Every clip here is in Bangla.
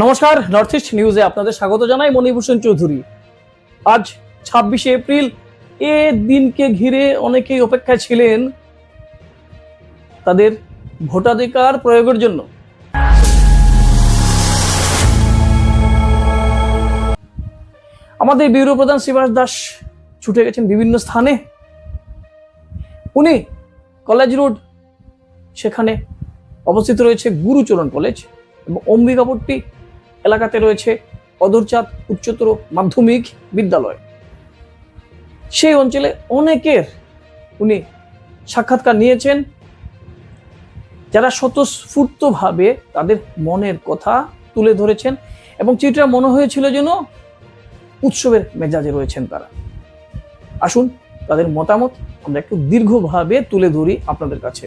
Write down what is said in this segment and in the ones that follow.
নমস্কার নর্থ ইস্ট নিউজে আপনাদের স্বাগত জানাই মণিভূষণ চৌধুরী। আজ ছাব্বিশে এপ্রিল, এ দিনকে ঘিরে অনেকেই অপেক্ষায় ছিলেন তাদের ভোটাধিকার প্রয়োগের জন্য। আমাদের ব্যুরো প্রধান শিবাস দাস ছুটে গেছেন বিভিন্ন স্থানে। উনি কলেজ রোড সেখানে অবস্থিত রয়েছে গুরুচরণ কলেজ এবং অম্বিকাপট্টি এলাকাতে রয়েছে অদরচাঁদ উচ্চতর মাধ্যমিক বিদ্যালয়। সেই অঞ্চলে অনেকের উনি সাক্ষাৎকার নিয়েছেন। যারা স্বতঃস্ফূর্তভাবে তাদের মনের কথা তুলে ধরেছেন এবং চিঠিটা মনে হয়েছিল যেন উৎসবের মেজাজে রয়েছেন তারা। আসুন তাদের মতামত আমরা একটু দীর্ঘভাবে তুলে ধরি আপনাদের কাছে।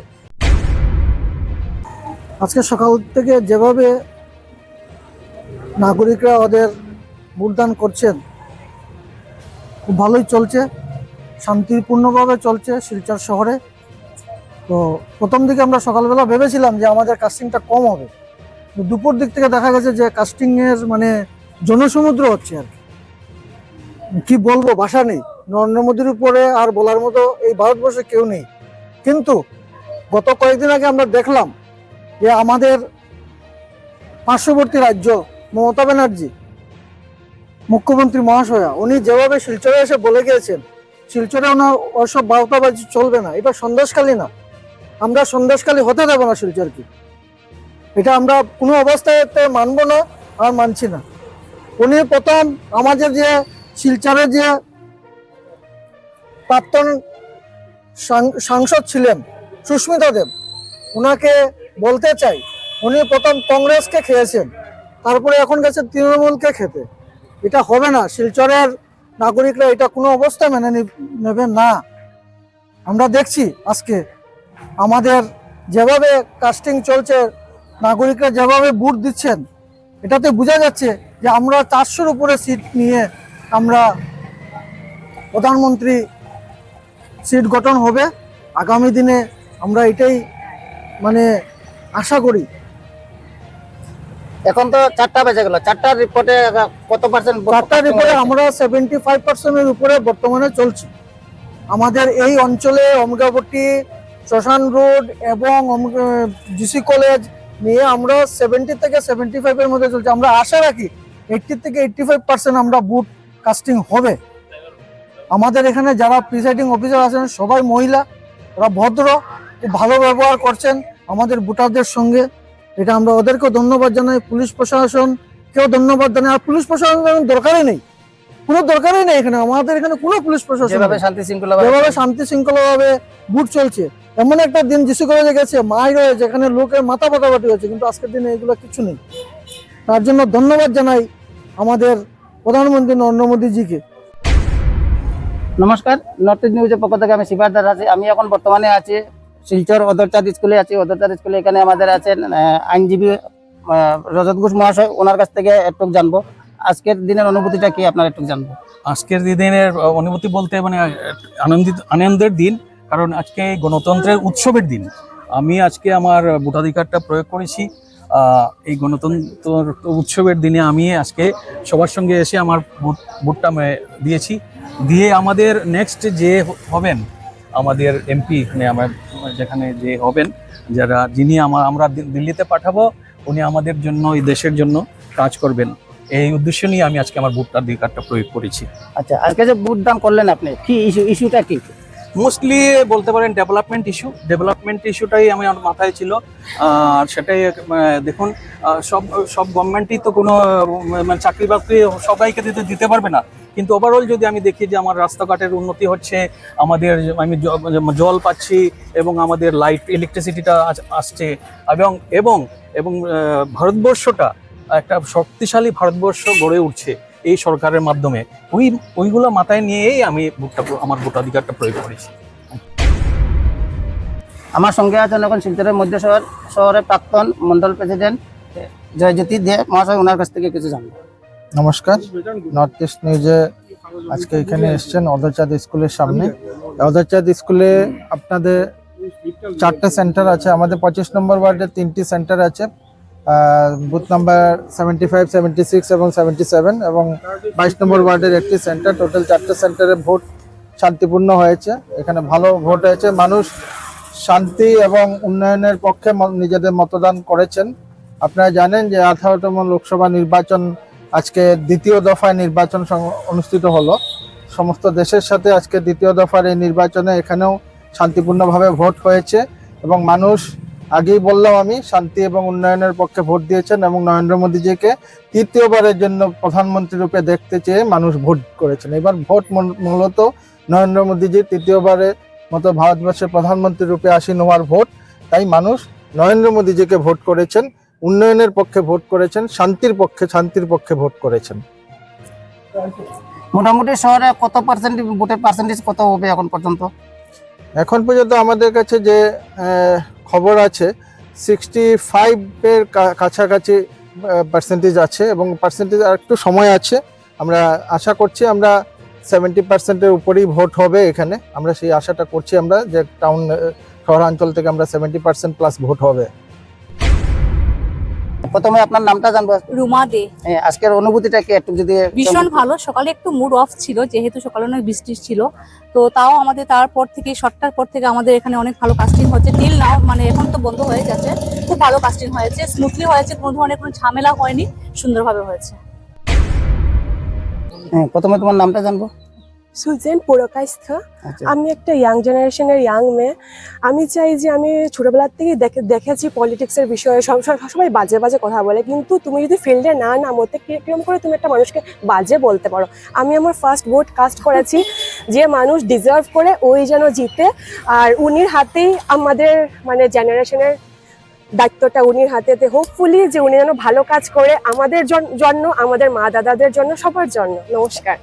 আজকে সকাল থেকে যেভাবে নাগরিকরা ওদের ভোটদান করছেন। খুব ভালোই চলছে, শান্তিপূর্ণভাবে চলছে শিলচর শহরে। তো প্রথম দিকে আমরা সকালবেলা ভেবেছিলাম যে আমাদের কাস্টিংটা কম হবে। দুপুর দিক থেকে দেখা গেছে যে কাস্টিংয়ের মানে জনসমুদ্র হচ্ছে আর কি বলব, ভাষা নেই। নরেন্দ্র মোদীর উপরে আর বলার মতো এই ভারতবর্ষে কেউ নেই। কিন্তু গত কয়েকদিন আগে আমরা দেখলাম যে আমাদের পার্শ্ববর্তী রাজ্য মমতা ব্যানার্জি, মুখ্যমন্ত্রী মহাশয়া, উনি যেভাবে শিলচরে এসে বলে গিয়েছেন, শিলচরে ওনার ওসব বার্তাবাজি চলবে না, এটা সন্দেশকালী না। আমরা সন্দেশকালী হতে দেবো না শিলচরকে। এটা আমরা কোনো অবস্থায় মানবো না আর মানছি না। উনি প্রথম আমাদের যে শিলচরে যে প্রাক্তন সাংসদ ছিলেন, সুস্মিতা দেব ওনাকে বলতে চাই, উনি প্রথম কংগ্রেসকে খেয়েছেন। তারপরে এখন গেছে তৃণমূলকে খেতে। এটা হবে না, শিলচরের নাগরিকরা এটা কোনো অবস্থা মেনে নেবে না। আমরা দেখছি আজকে আমাদের যেভাবে কাস্টিং চলছে, নাগরিকরা যেভাবে বুট দিচ্ছেন, এটাতে বোঝা যাচ্ছে যে আমরা চারশোর উপরে সিট নিয়ে আমরা প্রধানমন্ত্রী সিট গঠন হবে। আগামী দিনে আমরা এটাই মানে আশা করি। এখন তো চারটা বেজে গেল। চারটার রিপোর্টে কত পার্সেন্ট চারটা রিপোর্টে আমরা সেভেন্টি ফাইভ পার্সেন্টের উপরে বর্তমানে চলছি। আমাদের এই অঞ্চলে অমগাপট্টি শ্মশান রোড এবং জিসি কলেজ নিয়ে আমরা সেভেন্টি থেকে সেভেন্টি ফাইভের মধ্যে চলছি। আমরা আশা রাখি এইটটি থেকে এইটটি ফাইভ পার্সেন্ট আমরা বুট কাস্টিং হবে। আমাদের এখানে যারা প্রিসাইডিং অফিসার আছেন সবাই মহিলা ওরা ভদ্র খুব ভালো ব্যবহার করছেন আমাদের ভোটারদের সঙ্গে। এটা আমরা ওদেরকেও ধন্যবাদ জানাই পুলিশ প্রশাসন কেউ ধন্যবাদ জানাই আর পুলিশ প্রশাসন দরকারই নেই। কোনো দরকারই নেই এখানে আমাদের এখানে কোনো পুলিশ প্রশাসন যেভাবে শান্তি শৃঙ্খলা যেভাবে শান্তি শৃঙ্খলা ভাবে বুট চলছে এমন একটা দিন যিশু কলেজে গেছে মাই রয়েছে যেখানে লোকের মাথা ফাটাফাটি হচ্ছে কিন্তু আজকের দিনে এগুলো কিছু নেই। তার জন্য ধন্যবাদ জানাই আমাদের প্রধানমন্ত্রী নরেন্দ্র মোদীজিকে। নমস্কার নর্থ ইস্ট নিউজের পক্ষ থেকে আমি শিবার দাস আছি আমি এখন বর্তমানে আছি শিলচর অদরচাঁদ স্কুলে আছি। অদরচাঁদ স্কুলে এখানে আমাদের আছেন আইনজীবী রজত ঘোষ মহাশয়। ওনার কাছ থেকে একটু জানব। আজকের দিনের অনুভূতিটা কি? আপনার একটু জানব। আজকের দিনের অনুভূতি বলতে মানে আনন্দিত, আনন্দের দিন। কারণ আজকে গণতন্ত্রের উৎসবের দিন। আমি আজকে আমার ভোটাধিকারটা প্রয়োগ করেছি। এই গণতন্ত্র উৎসবের দিনে আমি আজকে সবার সঙ্গে এসে আমার ভোট, ভোটটা দিয়েছি। দিয়ে আমাদের নেক্সট যে হবেন আমাদের এমপি মানে আমার যেখানে যে হবেন যারা যিনি আমার আমরা দিল্লিতে পাঠাবো উনি আমাদের জন্য এই দেশের জন্য কাজ করবেন। এই উদ্দেশ্য নিয়ে আমি আজকে আমার ভোটাধিকারটা প্রয়োগ করেছি। আচ্ছা আজকে যে বুট দান করলেন আপনি কি ইস্যু ইস্যুটা কি? মোস্টলি বলতে পারেন ডেভেলপমেন্ট ইস্যু ডেভেলপমেন্ট ইস্যুটাই আমি আমার মাথায় ছিল। আর সেটাই দেখুন সব সব গভর্নমেন্টই তো কোনো মানে চাকরি বাকরি সবাইকে দিতে দিতে পারবে না। কিন্তু ওভারঅল যদি আমি দেখি যে আমার রাস্তাঘাটের উন্নতি হচ্ছে, আমাদের আমি জল পাচ্ছি এবং আমাদের লাইট ইলেকট্রিসিটিটা আসছে এবং এবং এবং ভারতবর্ষটা একটা শক্তিশালী ভারতবর্ষ গড়ে উঠছে এই সরকারের মাধ্যমে। ওই, ওইগুলো মাথায় নিয়েই আমি ভোটটা, আমার ভোটাধিকারটা প্রয়োগ করেছি। আমার সঙ্গে আছেন এখন শিলচরের মধ্য শহর, শহরের প্রাক্তন মন্ডল প্রেসিডেন্ট, জয়জ্যোতি দে মহাশয়, ওনার কাছ থেকে কিছু জানব। নমস্কার নর্থ ইস্ট নিউজে আজকে এখানে এসছেন অদরচাঁদ স্কুলের সামনে। অদরচাঁদ স্কুলে আপনাদের চারটে সেন্টার আছে, আমাদের পঁচিশ নম্বর ওয়ার্ডে তিনটি সেন্টার আছে booth number seventy five seventy six এবং সেভেন্টি সেভেন এবং বাইশ নম্বর ওয়ার্ডের একটি সেন্টার। টোটাল চারটে সেন্টারে ভোট শান্তিপূর্ণ হয়েছে, এখানে ভালো ভোট হয়েছে। মানুষ শান্তি এবং উন্নয়নের পক্ষে নিজেদের মতদান করেছেন। আপনারা জানেন যে আঠারোতম লোকসভা নির্বাচন আজকে দ্বিতীয় দফায় নির্বাচন অনুষ্ঠিত হলো। সমস্ত দেশের সাথে আজকে দ্বিতীয় দফার এই নির্বাচনে এখানেও শান্তিপূর্ণভাবে ভোট হয়েছে এবং মানুষ আগেই বললাম আমি, শান্তি এবং উন্নয়নের পক্ষে ভোট দিয়েছেন এবং নরেন্দ্র মোদীজিকে তৃতীয়বারের জন্য প্রধানমন্ত্রী রূপে দেখতে চেয়ে মানুষ ভোট করেছেন। এবার ভোট মূলত নরেন্দ্র মোদীজি তৃতীয়বারের মতো ভারতবর্ষের প্রধানমন্ত্রী রূপে আসীন হওয়ার ভোট, তাই মানুষ নরেন্দ্র মোদীজিকে ভোট করেছেন। উন্নয়নের পক্ষে ভোট করেছেন শান্তির পক্ষে শান্তির পক্ষে ভোট করেছেন। মোটামুটি শহরে কত পার্সেন্ট ভোটের পার্সেন্টেজ কত হবে এখন পর্যন্ত? এখন পর্যন্ত আমাদের কাছে যে খবর আছে সিক্সটি ফাইভের কাছাকাছি পার্সেন্টেজ আছে এবং পার্সেন্টেজ আর একটু সময় আছে। আমরা আশা করছি আমরা সেভেন্টি পার্সেন্টের উপরেই ভোট হবে এখানে। আমরা সেই আশাটা করছি আমরা যে টাউন শহরাঞ্চল থেকে আমরা সেভেন্টি পার্সেন্ট প্লাস ভোট হবে। প্রথমে আপনার নামটা জানব। রুমা দে। আজকের অনুভূতিটা কি একটু যদি ভীষণ ভালো। সকালে একটু মুড অফ ছিল যেহেতু সকালে অনেক বৃষ্টি ছিল। তো তাও আমাদের তারপর থেকে শর্টটার পর থেকে আমাদের এখানে অনেক ভালো কাস্টিং হচ্ছে টিল নাও মানে এখন তো বন্ধ হয়ে গেছে। খুব ভালো কাস্টিং হয়েছে। স্মুথলি হয়েছে কোনো ধরনের কোনো ঝামেলা হয়নি। সুন্দরভাবে হয়েছে। হ্যাঁ, প্রথমে তোমার নামটা জানব। সুজেন পুরকাইস্থ আচ্ছা। আমি একটা ইয়াং জেনারেশনের ইয়াং মেয়ে। আমি চাই যে আমি ছোটবেলার থেকে দেখে দেখেছি পলিটিক্সের বিষয়ে। সব সব- সবাই বাজে বাজে কথা বলে। কিন্তু তুমি যদি ফিল্ডে না নামোতে কীরকম করে তুমি একটা মানুষকে বাজে বলতে পারো। আমি আমার ফার্স্ট ভোট কাস্ট করেছি যে মানুষ ডিজার্ভ করে ওই যেন জিতে। আর উনির হাতেই আমাদের মানে জেনারেশনের দায়িত্বটা উনির হাতেতে। হোপফুলি যে উনি যেন ভালো কাজ করে আমাদের জন- জন্য আমাদের মা দাদাদের জন্য সবার জন্য। নমস্কার।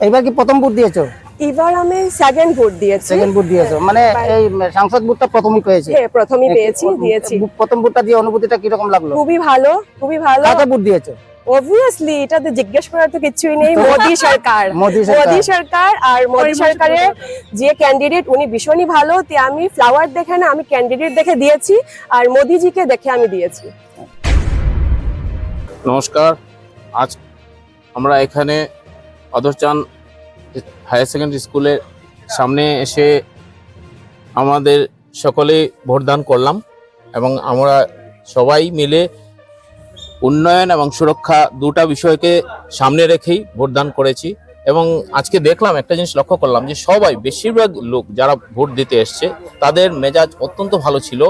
এইবার কি প্রথম ভোট দিয়েছ? এবার আমি সেকেন্ড ভোট দিয়েছি। সেকেন্ড ভোট দিয়েছ। মানে এই সাংসদ ভোটটা প্রথমই পেয়েছে? হ্যাঁ প্রথমই পেয়েছি দিয়েছি। প্রথম ভোটটা দিয়ে অনুভূতিটা কীরকম লাগল? খুবই ভালো খুবই ভালো। কাকে ভোট দিয়েছ? অবভিয়াসলি এটা তো জিজ্ঞেস করার তো কিছুই নেই মোদি সরকার। মোদি সরকার। মোদি সরকার আর মোদি সরকারের যে ক্যান্ডিডেট উনি ভীষণই ভালো। তে আমি ফ্লাওয়ার দেখে না আমি ক্যান্ডিডেট দেখে দিয়েছি আর মোদিজিকে দেখে আমি দিয়েছি। নমস্কার। আজ আমরা এখানে অদরচান হায়ার সেকেন্ডারি স্কুলের সামনে এসে আমাদের সকলে ভোটদান করলাম এবং আমরা সবাই মিলে উন্নয়ন এবং সুরক্ষা দুটা বিষয়কে সামনে রেখেই ভোটদান করেছি এবং আজকে দেখলাম একটা জিনিস লক্ষ্য করলাম যে সবাই বেশিরভাগ লোক যারা ভোট দিতে এসছে, তাদের মেজাজ অত্যন্ত ভালো ছিল।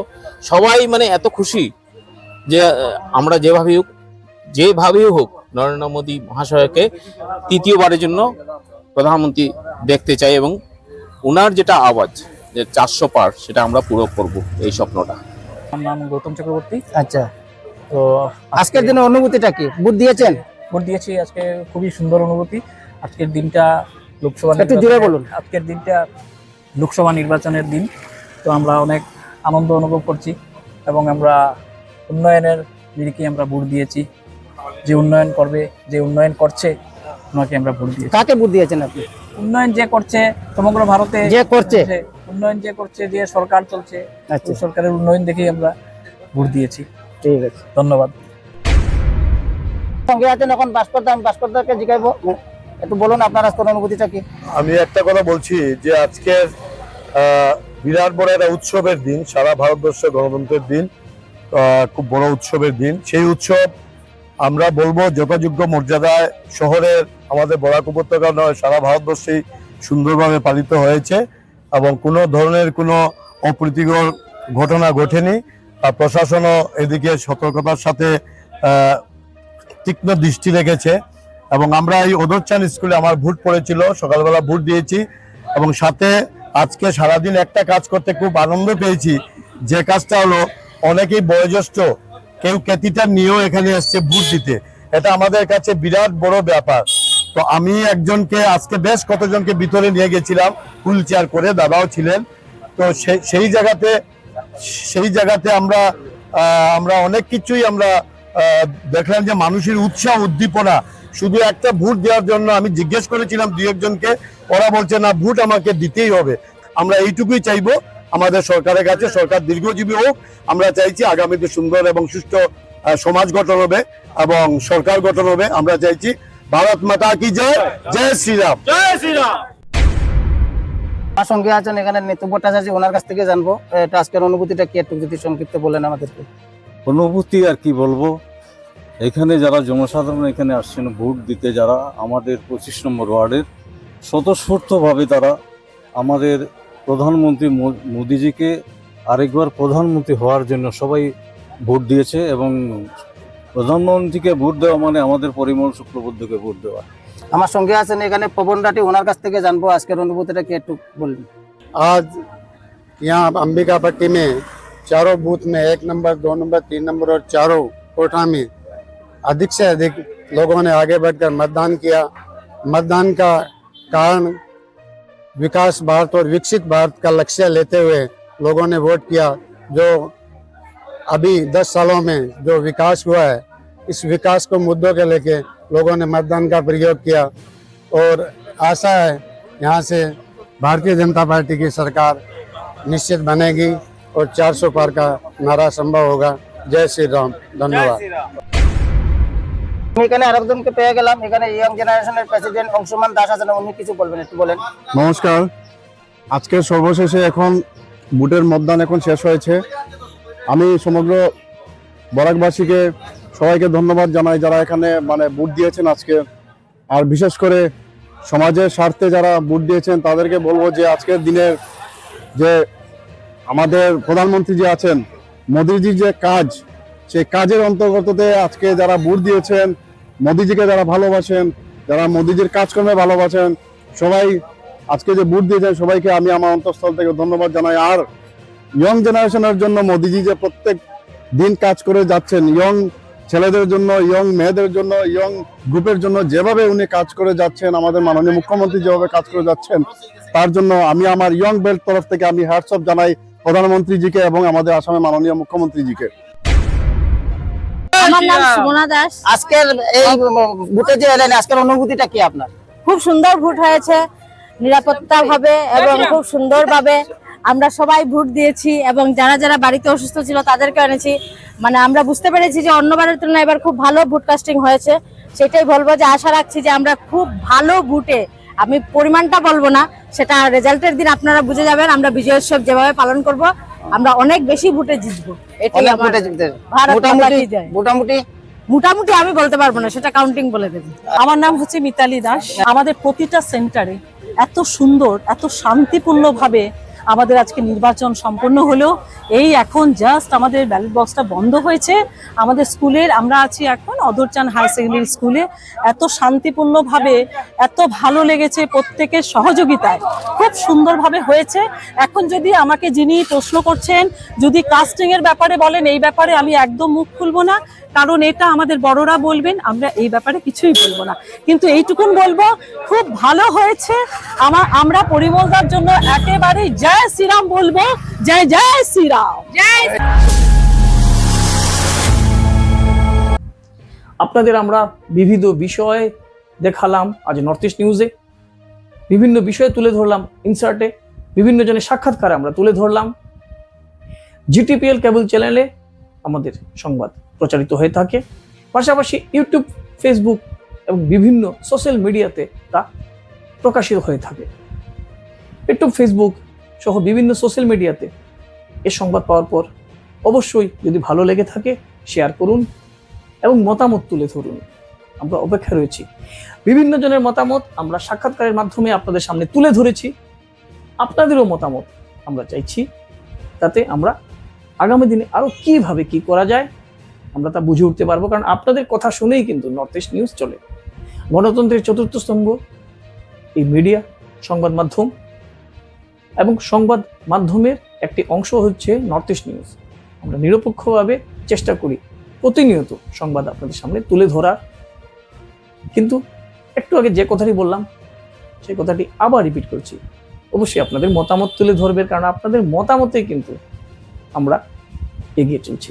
সবাই মানে এত খুশি যে আমরা যেভাবেই হোক যেভাবেই হোক নরেন্দ্র মোদী মহাশয়কে তৃতীয়বারের জন্য প্রধানমন্ত্রী দেখতে চাই এবং ওনার যেটা আওয়াজ যে চারশো পার সেটা আমরা পুরো করব এই স্বপ্নটা। আমার নাম গৌতম চক্রবর্তী। আচ্ছা। তো আজকের দিনে অনুভূতিটা কি? ভোট দিয়েছেন? ভোট দিয়েছি আজকে খুবই সুন্দর অনুভূতি। আজকের দিনটা লোকসভা একটু জোরে বলুন। আজকের দিনটা লোকসভা নির্বাচনের দিন। তো আমরা অনেক আনন্দ অনুভব করছি এবং আমরা উন্নয়নের নিরিখে আমরা ভোট দিয়েছি। যে উন্নয়ন করবে যে উন্নয়ন করছে ওনাকে আমরা ভোট দিয়েছি। কাকে ভোট দিয়েছেন আপনি? উন্নয়ন যে করছে সমগ্র ভারতে যে করছে। উন্নয়ন যে করছে যে সরকার চলছে আচ্ছা। সরকারের উন্নয়ন দেখেই আমরা ভোট দিয়েছি। ঠিক আছে। ধন্যবাদ। সঙ্গে আছেন এখন ভাস্কর আমি ভাস্করদাকে জিজ্ঞাসবো একটু বলুন আপনার আজকের অনুভূতিটা কি? আমি একটা কথা বলছি যে আজকের আহ, বিরাট বড় একটা উৎসবের দিন সারা ভারতবর্ষে গণতন্ত্রের দিন আহ, খুব বড় উৎসবের দিন। সেই উৎসব আমরা বলব যথাযোগ্য মর্যাদায় শহরের আমাদের বরাক উপত্যকা নয়, সারা ভারতবর্ষেই সুন্দরভাবে পালিত হয়েছে এবং কোনো ধরনের কোনো অপ্রীতিকর ঘটনা ঘটেনি। প্রশাসনও এদিকে সতর্কতার সাথে তীক্ষ্ণ দৃষ্টি রেখেছে এবং আমরা এই ওদরচান স্কুলে আমার ভোট পড়েছিল, সকালবেলা ভোট দিয়েছি এবং সাথে আজকে সারাদিন একটা কাজ করতে খুব আনন্দ পেয়েছি। যে কাজটা হলো, অনেকেই বয়োজ্যেষ্ঠ কেউ ক্যাথিটার নিয়েও এখানে এসছে ভোট দিতে। এটা আমাদের কাছে বিরাট বড় ব্যাপার। তো আমি একজনকে, আজকে বেশ কতজনকে ভিতরে নিয়ে গেছিলাম হুইল চেয়ার করে দাদাও ছিলেন। তো সেই জায়গাতে সেই জায়গাতে আমরা আমরা অনেক কিছুই আমরা দেখলাম যে মানুষের উৎসাহ, উদ্দীপনা। শুধু একটা ভোট দেওয়ার জন্য আমি জিজ্ঞেস করেছিলাম দুই একজনকে, ওরা বলছে, না, ভোট আমাকে দিতেই হবে। আমরা এইটুকুই চাইব। আমাদের সরকারের কাছে সরকার দীর্ঘজীবী হোক আমরা চাইছি আগামীতে সুন্দর এবং সুষ্ঠু আহ, সমাজ গঠন হবে এবং সরকার গঠন হবে। আমরা চাইছি ভারত মাতা কি জয়? জয় শ্রীরাম। আমার সঙ্গে আছেন এখানে নেতু ভট্টাচার্য ওনার কাছ থেকে জানব এটা আজকের অনুভূতিটা কি একটু যদি সংক্ষিপ্ত বলেন আমাদেরকে। অনুভূতি আর কি বলব? এখানে যারা জনসাধারণ এখানে আসছেন ভোট দিতে যারা আমাদের পঁচিশ নম্বর ওয়ার্ডের স্বতঃস্ফূর্তভাবে তারা আমাদের প্রধানমন্ত্রী মো- মোদিজিকে আরেকবার প্রধানমন্ত্রী হওয়ার জন্য সবাই ভোট দিয়েছে এবং প্রধানমন্ত্রীকে ভোট দেওয়া মানে আমাদের পরিমল শুক্লবুদ্ধকে ভোট দেওয়া আমার সঙ্গে আছেন এখানে পবন রাটি ওনার কাছ থেকে জানবো আজকের অনুভূতিটা কি একটু বলবেন आज यहाँ अंबिका पट्टी में चारों बूथ में एक नंबर दो नंबर तीन नंबर और चारों कोठा में अधिक से अधिक लोगों ने आगे बढ़कर मतदान किया मतदान का कारण विकास भारत और विकसित भारत का लक्ष्य लेते हुए लोगों ने वोट किया, जो अभी दस सालों में जो विकास हुआ है, इस विकास को मुद्दों के लेके लोगों ने मतदान का प्रयोग किया। और आशा है, यहाँ से भारतीय जनता पार्टी की सरकार निश्चित बनेगी और 400 पार का नारा संभव होगा। जय श्री राम, धन्यवाद। এখানে আরেকজনকে পেয়ে গেলাম। এখানে ইয়ং জেনারেশনের প্রেসিডেন্ট অংশুমান দাস আছেন, উনি কিছু বলবেন, একটু বলেন। নমস্কার। আজকে সর্বশেষে এখন বুটের মতদান এখন শেষ হয়েছে। আমি সমগ্র বরাকবাসীকে সবাইকে ধন্যবাদ জানাই যারা এখানে মানে বুট দিয়েছেন আজকে। আর বিশেষ করে সমাজের স্বার্থে যারা বুট দিয়েছেন, তাদেরকে বলব যে আজকের দিনের যে আমাদের প্রধানমন্ত্রী যে আছেন, মোদিজির যে কাজ সেই কাজের অন্তর্গততে আজকে যারা বুট দিয়েছেন, মোদিজিকে যারা ভালোবাসেন, যারা মোদিজির কাজকর্মে ভালোবাসেন, সবাই আজকে যে বুট দিয়েছেন, সবাইকে আমি আমার অন্তঃস্থল থেকে ধন্যবাদ জানাই। আর ইয়ং জেনারেশনের জন্য মোদিজি যে প্রত্যেক দিন কাজ করে যাচ্ছেন ইয়ং ছেলেদের জন্য ইয়ং মেয়েদের জন্য ইয়ং গ্রুপের জন্য, যেভাবে উনি কাজ করে যাচ্ছেন, আমাদের মাননীয় মুখ্যমন্ত্রী যেভাবে কাজ করে যাচ্ছেন, তার জন্য আমি আমার ইয়ং বেল্ট তরফ থেকে আমি হ্যাটসঅপ জানাই প্রধানমন্ত্রীজিকে এবং আমাদের আসামের মাননীয় মুখ্যমন্ত্রীজিকে। আমার নাম সুমনা দাস। আজকের এই বুথে যে এলেন আজকের অনুভূতিটা কি আপনার? খুব সুন্দর ভোট হয়েছে নিরাপত্তা ভাবে এবং খুব সুন্দর ভাবে আমরা সবাই ভোট দিয়েছি এবং যারা যারা বাড়িতে অসুস্থ ছিল তাদেরকে এনেছি। মানে আমরা বুঝতে পেরেছি যে অন্যবারের তুলনায় এবার খুব ভালো ভোট কাস্টিং হয়েছে। সেটাই বলব যে আশা রাখছি যে আমরা খুব ভালো ভোটে আমি পরিমাণটা বলব না সেটা রেজাল্টের দিন আপনারা বুঝে যাবেন। আমরা বিজয় উৎসব যেভাবে পালন করব আমরা অনেক বেশি ভোটে জিতবো। এটাই অনেক ভোটে জিততে মোটামুটি মোটামুটি মোটামুটি আমি বলতে পারব না সেটা কাউন্টিং বলে দেবে। আমার নাম হচ্ছে মিতালি দাস। আমাদের প্রতিটা সেন্টারে এত সুন্দর এত শান্তিপূর্ণভাবে আমাদের আজকে নির্বাচন সম্পন্ন হলো। এই এখন জাস্ট আমাদের ব্যালট বক্সটা বন্ধ হয়েছে। আমাদের স্কুলের, আমরা আছি এখন অদরচান হাই সেকেন্ডারি স্কুলে এত শান্তিপূর্ণভাবে, এত ভালো লেগেছে প্রত্যেকের সহযোগিতায়। খুব সুন্দরভাবে হয়েছে। এখন যদি আমাকে যিনি প্রশ্ন করছেন, যদি কাস্টিংয়ের ব্যাপারে বলেন, এই ব্যাপারে আমি একদম মুখ খুলবো না। কারণ এটা আমাদের বড়রা বলবেন আমরা এই ব্যাপারে কিছুই বলব না। কিন্তু এইটুকুন বলব খুব ভালো হয়েছে। আমার আমরা পরিমলদার জন্য একেবারে জয় শ্রীরাম বলব। জয় জয় শ্রীরাম। আপনাদের আমরা বিবিধ বিষয় দেখালাম আজ নর্থ ইস্ট নিউজে বিভিন্ন বিষয় তুলে ধরলাম ইনসার্টে বিভিন্ন জনের সাক্ষাৎকারে আমরা তুলে ধরলাম। জিটিপিএল কেবল চ্যানেলে আমাদের সংবাদ। প্রচারিত হয়ে থাকে। পাশাপাশি ইউটিউব ফেসবুক এবং বিভিন্ন সোশ্যাল মিডিয়াতে তা প্রকাশিত হয়ে থাকে। ইউটিউব ফেসবুক সহ বিভিন্ন সোশ্যাল মিডিয়াতে এ সংবাদ পাওয়ার পর অবশ্যই যদি ভালো লেগে থাকে শেয়ার করুন এবং মতামত তুলে ধরুন। আমরা অপেক্ষা রয়েছি। বিভিন্ন জনের মতামত আমরা সাক্ষাৎকারের মাধ্যমে আপনাদের সামনে তুলে ধরেছি। আপনাদেরও মতামত আমরা চাইছি। তাতে আমরা আগামী দিনে আরও কীভাবে কি করা যায় আমরা তা বুঝে উঠতে পারব। কারণ আপনাদের কথা শুনেই কিন্তু নর্থ ইস্ট নিউজ চলে। গণতন্ত্রের চতুর্থ স্তম্ভ, এই মিডিয়া সংবাদ মাধ্যম, এবং সংবাদ মাধ্যমের একটি অংশ হচ্ছে নর্থ ইস্ট নিউজ আমরা নিরপেক্ষভাবে চেষ্টা করি প্রতিনিয়ত সংবাদ আপনাদের সামনে তুলে ধরার। কিন্তু একটু আগে যে কথাটি বললাম, সেই কথাটি আবার রিপিট করছি। অবশ্যই আপনাদের মতামত তুলে ধরবে, কারণ আপনাদের মতামতেই কিন্তু আমরা এগিয়ে চলছি।